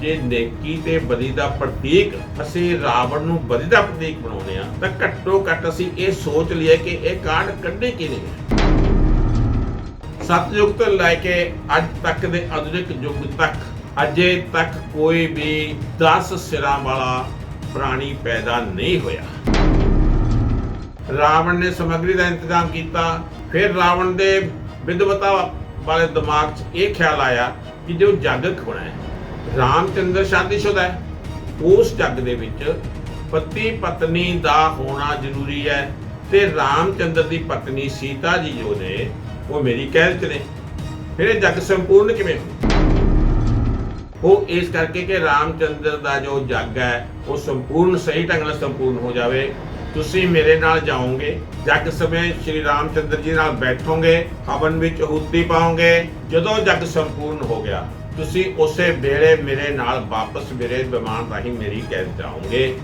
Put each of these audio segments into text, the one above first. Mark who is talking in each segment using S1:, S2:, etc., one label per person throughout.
S1: ਜੇ ਨੇਕੀ ਤੇ ਬਦੀ ਦਾ ਪ੍ਰਤੀਕ ਅਸੀਂ ਰਾਵਣ ਨੂੰ ਬਦੀ ਦਾ ਪ੍ਰਤੀਕ ਬਣਾਉਂਦੇ ਆ ਤਾਂ ਘੱਟੋ ਘੱਟ ਅਸੀਂ ਇਹ ਸੋਚ ਲਈਏ ਕਿ ਇਹ ਕਾਂਡ ਕੱਢੇ ਕਿਨੇ ਹੈ ਸਤਯੁਗ ਤੋਂ ਲੈ ਕੇ ਅੱਜ ਤੱਕ ਦੇ ਆਧੁਨਿਕ ਯੁੱਗ ਤੱਕ, ਅਜੇ ਤੱਕ ਕੋਈ ਵੀ 10 ਸਿਰਾਂ ਵਾਲਾ ਪ੍ਰਾਣੀ ਪੈਦਾ ਨਹੀਂ ਹੋਇਆ। ਰਾਵਣ ਨੇ ਸਮੱਗਰੀ ਦਾ ਇੰਤਜ਼ਾਮ ਕੀਤਾ, ਫਿਰ ਰਾਵਣ ਦੇ ਵਿਦਵਤਾ ਵਾਲੇ ਦਿਮਾਗ 'ਚ ਇਹ ਖਿਆਲ ਆਇਆ ਕਿ ਜੋ ਜੱਗ ਹੋਣਾ ਹੈ। ਰਾਮਚੰਦਰ ਸ਼ਾਦੀशुदा ਹੈ। ਉਸ ਜੱਗ ਦੇ ਵਿੱਚ ਪਤੀ ਪਤਨੀ ਦਾ ਹੋਣਾ ਜ਼ਰੂਰੀ ਹੈ ਤੇ ਰਾਮਚੰਦਰ ਦੀ ਪਤਨੀ ਸੀਤਾ ਜੀ ਜੋ ਨੇ, ਉਹ ਮੇਰੀ ਕਹਿਲ ਚ ਨੇ। ਫਿਰ ਇਹ ਜੱਗ ਸੰਪੂਰਨ ਕਿਵੇਂ ਹੋ ਉਹ ਇਸ ਕਰਕੇ ਕਿ ਰਾਮਚੰਦਰ ਦਾ ਜੋ ਜੱਗ ਹੈ, ਉਹ ਸੰਪੂਰਨ ਸਹੀ ਢੰਗ ਨਾਲ ਸੰਪੂਰਨ ਹੋ ਜਾਵੇ। ਤੁਸੀਂ ਮੇਰੇ ਨਾਲ ਜਾਓਗੇ, ਜੱਗ ਸਮੇਂ ਸ਼੍ਰੀ ਰਾਮਚੰਦਰ ਜੀ ਨਾਲ ਬੈਠੋਗੇ, ਹਵਨ ਵਿੱਚ ਹੂਤੀ ਪਾਓਗੇ। ਜਦੋਂ ਜੱਗ ਸੰਪੂਰਨ ਹੋ ਗਿਆ ਤੁਸੀਂ ਉਸੇ ਵੇਲੇ ਮੇਰੇ ਨਾਲ ਵਾਪਸ ਮੇਰੇ ਵਿਮਾਨ ਰਾਹੀਂ ਮੇਰੀ ਕੈਦ ਜਾਓਗੇ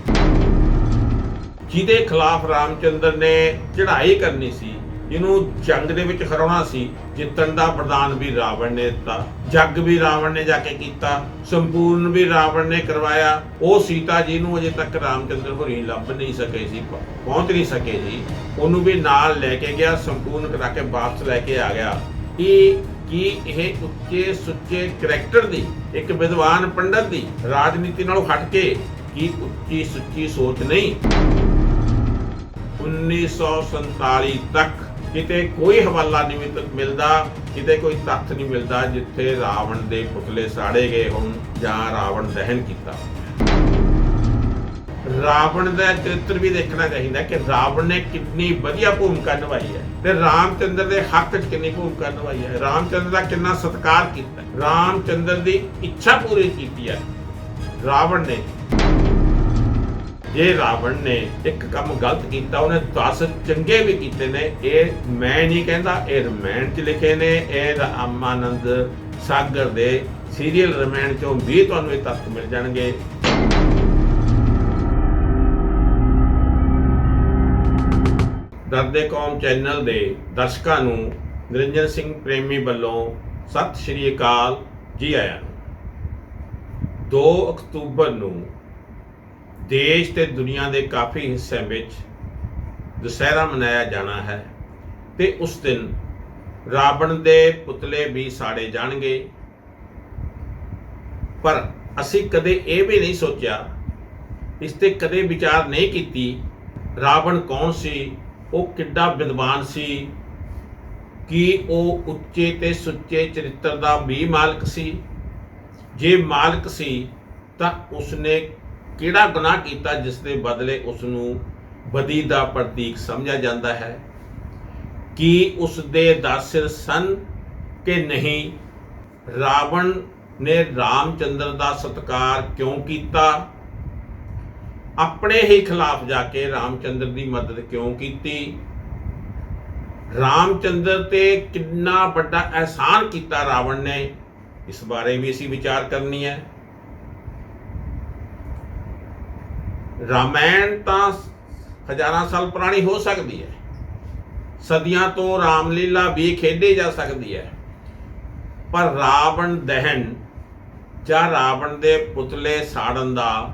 S1: ਜਿਹਦੇ ਖਿਲਾਫ ਰਾਮਚੰਦਰ ਨੇ ਚੜ੍ਹਾਈ ਕਰਨੀ ਸੀ ਜਿਹਨੂੰ ਜੰਗ ਦੇ ਵਿੱਚ ਹਰਾਉਣਾ ਸੀ, ਜਿੱਤਣ ਦਾ ਵਰਦਾਨ ਵੀ ਰਾਵਣ ਨੇ ਦਿੱਤਾ, ਜੱਗ ਵੀ ਰਾਵਣ ਨੇ ਜਾ ਕੇ ਕੀਤਾ, ਸੰਪੂਰਨ ਵੀ ਰਾਵਣ ਨੇ ਕਰਵਾਇਆ। ਉਹ ਸੀਤਾ ਜੀ ਨੂੰ ਅਜੇ ਤੱਕ ਰਾਮਚੰਦਰ ਹੋਰੀ ਲੱਭ ਨਹੀਂ ਸਕੇ ਸੀ ਪਹੁੰਚ ਨਹੀਂ ਸਕੇ ਸੀ ਉਹਨੂੰ ਵੀ ਨਾਲ ਲੈ ਕੇ ਗਿਆ, ਸੰਪੂਰਨ ਕਰਾ ਕੇ ਵਾਪਸ ਲੈ ਕੇ ਆ ਗਿਆ। ਇਹ ਕੀ ਇਹ ਉੱਚੇ ਸੁੱਚੇ ਕਰੈਕਟਰ ਦੀ, ਇੱਕ ਵਿਦਵਾਨ ਪੰਡਤ ਦੀ ਰਾਜਨੀਤੀ ਨਾਲੋਂ ਹਟ ਕੇ ਕੀ ਉੱਚੀ ਸੁੱਚੀ ਸੋਚ ਨਹੀਂ? 1947 ਤੱਕ ਕਿਤੇ ਕੋਈ ਹਵਾਲਾ ਨਹੀਂ ਮਿਲ- ਮਿਲਦਾ, ਕਿਤੇ ਕੋਈ ਤੱਥ ਨਹੀਂ ਮਿਲਦਾ ਜਿੱਥੇ ਰਾਵਣ ਦੇ ਪੁਤਲੇ ਸਾੜੇ ਗਏ ਹੋਣ ਜਾਂ ਰਾਵਣ ਦਹਨ ਕੀਤਾ। ਰਾਵਣ ਦਾ ਚਰਿੱਤਰ ਵੀ ਦੇਖਣਾ ਚਾਹੀਦਾ ਕਿ ਰਾਵਣ ਨੇ ਕਿੰਨੀ ਵਧੀਆ ਭੂਮਿਕਾ ਨਿਭਾਈ ਹੈ ਤੇ ਰਾਮਚੰਦਰ ਦੇ ਹੱਕ 'ਚ ਕਿੰਨੀ ਭੂਮਿਕਾ ਨਿਭਾਈ ਹੈ। ਰਾਮਚੰਦਰ ਦਾ ਕਿੰਨਾ ਸਤਿਕਾਰ ਕੀਤਾ ਰਾਮਚੰਦਰ ਦੀ ਇੱਛਾ ਪੂਰੀ ਕੀਤੀ ਹੈ। ਰਾਵਣ ਨੇ ਜੇ ਰਾਵਣ ਨੇ ਇੱਕ ਕੰਮ ਗਲਤ ਕੀਤਾ, ਉਹਨੇ 10 ਚੰਗੇ ਵੀ ਕੀਤੇ ਨੇ। ਇਹ ਮੈਂ ਨਹੀਂ ਕਹਿੰਦਾ, ਇਹ ਰਮਾਇਣ 'ਚ ਲਿਖੇ ਨੇ। ਇਹ ਰਾਮਾਨੰਦ ਸਾਗਰ ਦੇ ਸੀਰੀਅਲ ਰਮਾਇਣ 'ਚੋਂ ਵੀ ਤੁਹਾਨੂੰ ਇਹ ਤੱਥ ਮਿਲ ਜਾਣਗੇ। ਦਰਦੇ ਕੌਮ ਚੈਨਲ ਦੇ ਦਰਸ਼ਕਾਂ ਨੂੰ ਨਿਰੰਜਨ ਸਿੰਘ ਪ੍ਰੇਮੀ ਵੱਲੋਂ ਸਤਿ ਸ਼੍ਰੀ ਅਕਾਲ ਜੀ ਆਇਆਂ ਨੂੰ। 2 ਅਕਤੂਬਰ ਨੂੰ ਦੇਸ਼ ਤੇ ਦੁਨੀਆ ਦੇ ਕਾਫੀ ਹਿੱਸਿਆਂ ਵਿੱਚ ਦੁਸਹਿਰਾ ਮਨਾਇਆ ਜਾਣਾ ਹੈ ਤੇ ਉਸ ਦਿਨ ਰਾਵਣ ਦੇ ਪੁਤਲੇ ਵੀ ਸਾੜੇ ਜਾਣਗੇ। ਪਰ ਅਸੀਂ ਕਦੇ ਇਹ ਵੀ ਨਹੀਂ ਸੋਚਿਆ, ਇਸ ਤੇ ਕਦੇ ਵਿਚਾਰ ਨਹੀਂ ਕੀਤੀ ਰਾਵਣ ਕੌਣ ਸੀ ਉਹ ਕਿੱਡਾ ਵਿਦਵਾਨ ਸੀ ਕੀ ਉਹ ਉੱਚੇ ਤੇ ਸੁੱਚੇ ਚਰਿੱਤਰ ਦਾ ਵੀ ਮਾਲਕ ਸੀ। ਜੇ ਮਾਲਕ ਸੀ, ਤਾਂ ਉਸਨੇ ਕਿਹੜਾ ਗੁਨਾਹ ਕੀਤਾ ਜਿਸ ਦੇ ਬਦਲੇ ਉਸ ਨੂੰ ਬਦੀ ਦਾ ਪ੍ਰਤੀਕ ਸਮਝਿਆ ਜਾਂਦਾ ਹੈ? ਕੀ ਉਸ ਦੇ ਦਾਸਿਰ ਸਨ ਕਿ ਨਹੀਂ? ਰਾਵਣ ਨੇ ਰਾਮਚੰਦਰ ਦਾ ਸਤਕਾਰ ਕਿਉਂ ਕੀਤਾ? ਆਪਣੇ ਹੀ ਖਿਲਾਫ ਜਾ ਕੇ ਰਾਮਚੰਦਰ ਦੀ ਮਦਦ ਕਿਉਂ ਕੀਤੀ? ਰਾਮਚੰਦਰ ਤੇ ਕਿੰਨਾ ਵੱਡਾ ਅਹਿਸਾਨ ਕੀਤਾ ਰਾਵਣ ਨੇ, ਇਸ ਬਾਰੇ ਵੀ ਅਸੀਂ ਵਿਚਾਰ ਕਰਨੀ ਹੈ। ਰਾਮਾਇਣ ਤਾਂ ਹਜ਼ਾਰਾਂ ਸਾਲ ਪੁਰਾਣੀ ਹੋ ਸਕਦੀ ਹੈ। ਸਦੀਆਂ ਤੋਂ ਰਾਮਲੀਲਾ ਵੀ ਖੇਡੀ ਜਾ ਸਕਦੀ ਹੈ। ਪਰ ਰਾਵਣ ਦਹਨ ਜਾਂ ਰਾਵਣ ਦੇ ਪੁਤਲੇ ਸਾੜਨ ਦਾ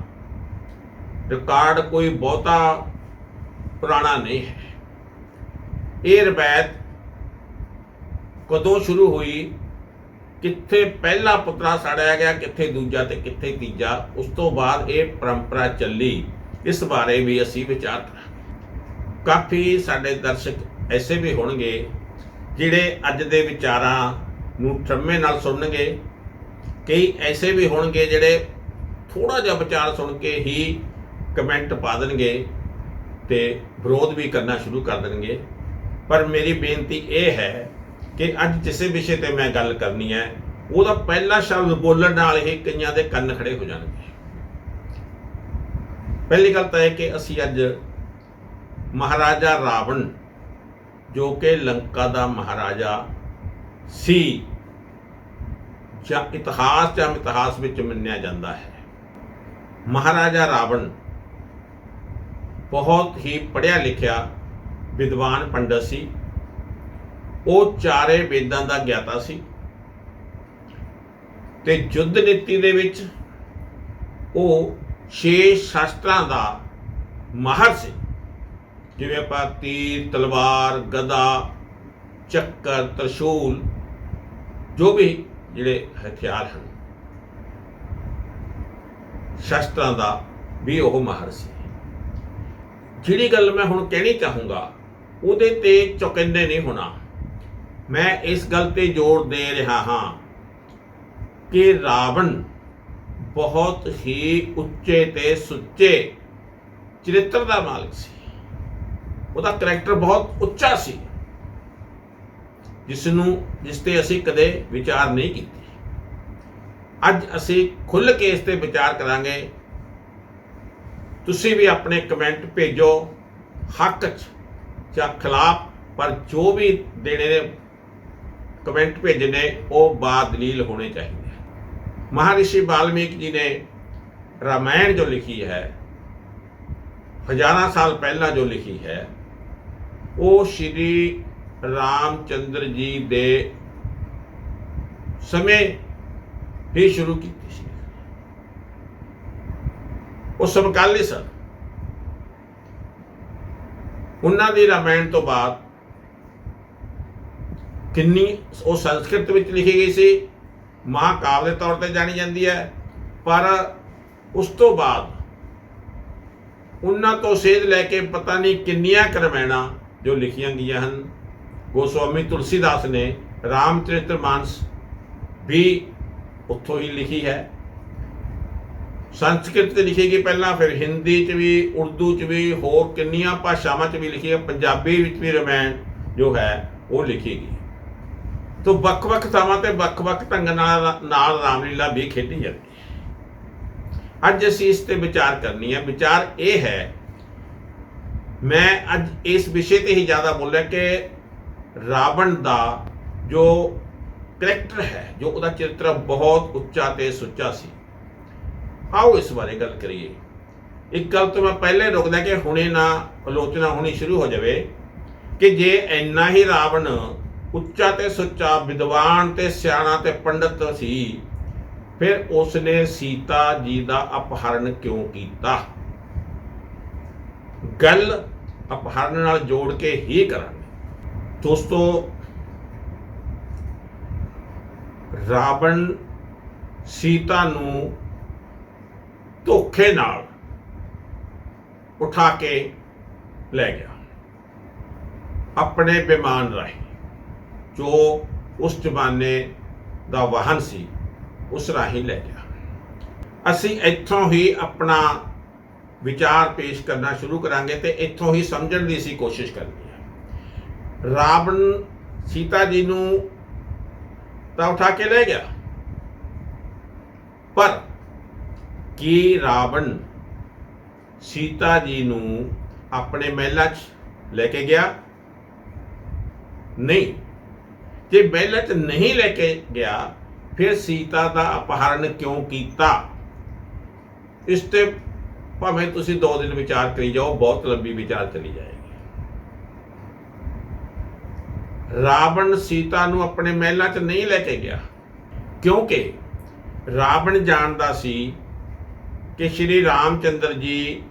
S1: ਰਿਕਾਰਡ ਕੋਈ ਬਹੁਤਾ ਪੁਰਾਣਾ ਨਹੀਂ ਹੈ। ਇਹ ਰਵਾਇਤ ਕਦੋਂ ਸ਼ੁਰੂ ਹੋਈ, ਕਿੱਥੇ ਪਹਿਲਾ ਪੁੱਤਰਾ ਸਾੜਿਆ ਗਿਆ, ਕਿੱਥੇ ਦੂਜਾ ਤੇ ਕਿੱਥੇ ਤੀਜਾ, ਉਸ ਤੋਂ ਬਾਅਦ ਇਹ ਪਰੰਪਰਾ ਚੱਲੀ। ਇਸ ਬਾਰੇ ਵੀ ਅਸੀਂ ਵਿਚਾਰ ਕਰਾਂਗੇ। ਕਾਫੀ ਸਾਡੇ ਦਰਸ਼ਕ ਐਸੇ ਵੀ ਹੋਣਗੇ, ਜਿਹੜੇ ਅੱਜ ਦੇ ਵਿਚਾਰਾਂ ਨੂੰ ਠੰਮੇ ਨਾਲ ਸੁਣਨਗੇ। ਕਈ ਐਸੇ ਵੀ ਹੋਣਗੇ ਜਿਹੜੇ ਥੋੜਾ ਜਿਹਾ ਵਿਚਾਰ ਸੁਣ ਕੇ ਹੀ ਕਮੈਂਟ ਪਾ ਦੇਣਗੇ ਤੇ ਵਿਰੋਧ ਵੀ ਕਰਨਾ ਸ਼ੁਰੂ ਕਰ ਦੇਣਗੇ। ਪਰ ਮੇਰੀ ਬੇਨਤੀ ਇਹ ਹੈ ਕਿ ਅੱਜ ਜਿਸੇ ਵਿਸ਼ੇ ਤੇ ਮੈਂ ਗੱਲ ਕਰਨੀ ਹੈ, ਉਹਦਾ ਪਹਿਲਾ ਸ਼ਬਦ ਬੋਲਣ ਨਾਲ ਹੀ ਕਈਆਂ ਦੇ ਕੰਨ ਖੜੇ ਹੋ ਜਾਣਗੇ। ਪਹਿਲੀ ਗੱਲ ਤਾਂ ਇਹ ਕਿ ਅਸੀਂ ਅੱਜ ਮਹਾਰਾਜਾ ਰਾਵਣ, ਜੋ ਕਿ ਲੰਕਾ ਦਾ ਮਹਾਰਾਜਾ ਸੀ, ਜਾਂ ਇਤਿਹਾਸ ਜਾਂ ਇਤਿਹਾਸ ਵਿੱਚ ਮੰਨਿਆ ਜਾਂਦਾ ਹੈ। ਮਹਾਰਾਜਾ ਰਾਵਣ ਬਹੁਤ ਹੀ ਪੜ੍ਹਿਆ ਲਿਖਿਆ ਵਿਦਵਾਨ ਪੰਡਤ ਸੀ। ਉਹ ਚਾਰੇ ਵੇਦਾਂ ਦਾ ਗਿਆਤਾ ਸੀ ਤੇ ਯੁੱਧ ਨੀਤੀ ਦੇ ਵਿੱਚ ਉਹ ਛੇ ਸ਼ਸਤਰਾਂ ਦਾ ਮਾਹਰ ਸੀ। ਜਿਵੇਂ ਆਪਾਂ ਤੀਰ, ਤਲਵਾਰ ਗਦਾ ਚੱਕਰ, ਤ੍ਰਿਸ਼ੂਲ, ਜੋ ਵੀ ਜਿਹੜੇ ਹਥਿਆਰ ਹਨ, ਸ਼ਸਤਰਾਂ ਦਾ ਵੀ ਉਹ ਮਾਹਰ ਸੀ। ਜਿਹੜੀ ਗੱਲ ਮੈਂ ਹੁਣ ਕਹਿਣੀ ਚਾਹੂੰਗਾ, ਉਹਦੇ ਤੇ ਚੁਕੰਨੇ ਨਹੀਂ ਹੋਣਾ। ਮੈਂ ਇਸ ਗੱਲ ਤੇ ਜ਼ੋਰ ਦੇ ਰਿਹਾ ਹਾਂ ਕਿ ਰਾਵਣ ਬਹੁਤ ਹੀ ਉੱਚੇ ਤੇ ਸੁੱਚੇ ਚਰਿੱਤਰ ਦਾ ਮਾਲਕ ਸੀ। ਉਹਦਾ ਕਰੈਕਟਰ ਬਹੁਤ ਉੱਚਾ ਸੀ। ਜਿਸ ਨੂੰ ਜਿਸ ਤੇ ਅਸੀਂ ਕਦੇ ਵਿਚਾਰ ਨਹੀਂ ਕੀਤੀ। ਅੱਜ ਅਸੀਂ ਖੁੱਲ੍ਹ ਕੇ ਇਸ ਤੇ ਵਿਚਾਰ ਕਰਾਂਗੇ। ਤੁਸੀਂ ਵੀ ਆਪਣੇ ਕਮੈਂਟ ਭੇਜੋ, ਹੱਕ 'ਚ ਜਾਂ ਖਿਲਾਫ, ਪਰ ਜੋ ਵੀ ਦੇਣੇ ਨੇ, ਕਮੈਂਟ ਭੇਜਣੇ ਉਹ ਬਾਦਲੀਲ ਹੋਣੇ ਚਾਹੀਦੇ ਮਹਾਰਿਸ਼ੀ ਵਾਲਮੀਕ ਜੀ ਨੇ ਰਾਮਾਇਣ ਜੋ ਲਿਖੀ ਹੈ, ਹਜ਼ਾਰਾਂ ਸਾਲ ਪਹਿਲਾਂ ਜੋ ਲਿਖੀ ਹੈ, ਉਹ ਸ਼੍ਰੀ ਰਾਮਚੰਦਰ ਜੀ ਦੇ ਸਮੇਂ ਹੀ ਸ਼ੁਰੂ ਕੀਤੀ ਸੀ। ਉਹ ਸਮਕਾਲੀ ਸਨ। ਉਹਨਾਂ ਦੀ ਰਾਮਾਇਣ ਤੋਂ ਬਾਅਦ ਕਿੰਨੀ ਉਹ ਸੰਸਕ੍ਰਿਤ ਵਿੱਚ ਲਿਖੀ ਗਈ ਸੀ, ਮਹਾਕਾਵ ਦੇ ਤੌਰ ਤੇ ਜਾਣੀ ਜਾਂਦੀ ਹੈ, ਪਰ ਉਸ ਤੋਂ ਬਾਅਦ ਉਹਨਾਂ ਤੋਂ ਸੇਧ ਲੈ ਕੇ ਪਤਾ ਨਹੀਂ ਕਿੰਨੀਆਂ ਕਰਮੈਣਾ ਜੋ ਲਿਖੀਆਂ ਗਈਆਂ ਹਨ। ਗੋਸਵਾਮੀ ਤੁਲਸੀਦਾਸ ਨੇ ਰਾਮਚਰਿਤ੍ਰ ਮਾਨਸ ਵੀ ਉੱਥੋਂ ਹੀ ਲਿਖੀ ਹੈ। ਸੰਸਕ੍ਰਿਤ ਤੇ ਲਿਖੀ ਗਈ ਪਹਿਲਾਂ, ਫਿਰ ਹਿੰਦੀ ਚ ਵੀ, ਉਰਦੂ ਚ ਵੀ, ਹੋਰ ਕਿੰਨੀਆਂ ਭਾਸ਼ਾਵਾਂ ਚ ਵੀ ਲਿਖੀ ਹੈ ਪੰਜਾਬੀ ਵਿੱਚ ਵੀ ਰਮਾਇਣ ਜੋ ਹੈ, ਉਹ ਲਿਖੀ ਗਈ। ਤੋਂ ਵੱਖ-ਵੱਖ ਥਾਵਾਂ ਤੇ ਵੱਖ-ਵੱਖ ਢੰਗ ਨਾਲ ਨਾਲ ਰਾਮਲੀਲਾ ਵੀ ਖੇਡੀ ਜਾਂਦੀ ਹੈ। ਅੱਜ ਅਸੀਂ ਇਸ ਤੇ ਵਿਚਾਰ ਕਰਨੀ ਹੈ। ਵਿਚਾਰ ਇਹ ਹੈ, ਮੈਂ ਅੱਜ ਇਸ ਵਿਸ਼ੇ ਤੇ ਹੀ ਜ਼ਿਆਦਾ ਬੋਲਿਆ ਕਿ ਰਾਵਣ ਦਾ ਜੋ ਕਰੈਕਟਰ ਹੈ, ਜੋ ਉਹਦਾ ਚਰਿੱਤਰ ਬਹੁਤ ਉੱਚਾ ਤੇ ਸੁੱਚਾ ਸੀ ਆਓ ਇਸ ਬਾਰੇ ਗੱਲ ਕਰੀਏ। ਇੱਕ ਗੱਲ ਤੋਂ ਮੈਂ ਪਹਿਲੇ ਰੁਕਦਾ ਕਿ ਹੁਣੇ ਨਾ ਆਲੋਚਨਾ ਹੋਣੀ ਸ਼ੁਰੂ ਹੋ ਜਾਵੇ ਕਿ ਜੇ ਇੰਨਾ ਹੀ ਰਾਵਣ ਉੱਚਾ ਤੇ ਸੁੱਚਾ, ਵਿਦਵਾਨ ਤੇ ਸਿਆਣਾ ਤੇ ਪੰਡਤ ਸੀ, ਫਿਰ ਉਸਨੇ ਸੀਤਾ ਜੀ ਦਾ ਅਪਹਰਨ ਕਿਉਂ ਕੀਤਾ? ਗੱਲ ਅਪਹਰਨ ਨਾਲ ਜੋੜ ਕੇ ਹੀ ਕਰਾਂਗੇ। ਦੋਸਤੋ, ਰਾਵਣ ਸੀਤਾ ਨੂੰ ਧੋਖੇ ਨਾਲ ਉਠਾ ਕੇ ਲੈ ਗਿਆ। ਆਪਣੇ ਵਿਮਾਨ ਰਾਹੀਂ ਜੋ ਉਸ ਜ਼ਮਾਨੇ ਦਾ ਵਾਹਨ ਸੀ, ਉਸ ਰਾਹੀਂ ਲੈ ਗਿਆ। ਅਸੀਂ ਇੱਥੋਂ ਹੀ ਆਪਣਾ ਵਿਚਾਰ ਪੇਸ਼ ਕਰਨਾ ਸ਼ੁਰੂ ਕਰਾਂਗੇ ਤੇ ਇੱਥੋਂ ਹੀ ਸਮਝਣ ਦੀ ਅਸੀਂ ਕੋਸ਼ਿਸ਼ ਕਰਨੀ ਹੈ। ਰਾਵਣ ਸੀਤਾ ਜੀ ਨੂੰ ਤਾਂ ਉਠਾ ਕੇ ਲੈ ਗਿਆ। ਪਰ ਕੀ ਰਾਵਣ ਸੀਤਾ ਜੀ ਨੂੰ ਆਪਣੇ ਮਹਿਲਾਂ 'ਚ ਲੈ ਕੇ ਗਿਆ? ਨਹੀਂ। ਜੇ ਮਹਿਲਾਂ 'ਚ ਨਹੀਂ ਲੈ ਕੇ ਗਿਆ, ਫਿਰ ਸੀਤਾ ਦਾ ਅਪਹਰਨ ਕਿਉਂ ਕੀਤਾ? ਇਸ ਤੇ ਭਾਵੇਂ ਤੁਸੀਂ ਦੋ ਦਿਨ ਵਿਚਾਰ ਕਰੀ ਜਾਓ, ਬਹੁਤ ਲੰਬੀ ਵਿਚਾਰ ਚਲੀ ਜਾਏਗੀ। ਰਾਵਣ ਸੀਤਾ ਨੂੰ ਆਪਣੇ ਮਹਿਲਾਂ 'ਚ ਨਹੀਂ ਲੈ ਕੇ ਗਿਆ। ਕਿਉਂਕਿ ਰਾਵਣ ਜਾਣਦਾ ਸੀ ਕਿ ਸ਼੍ਰੀ ਰਾਮਚੰਦਰ ਜੀ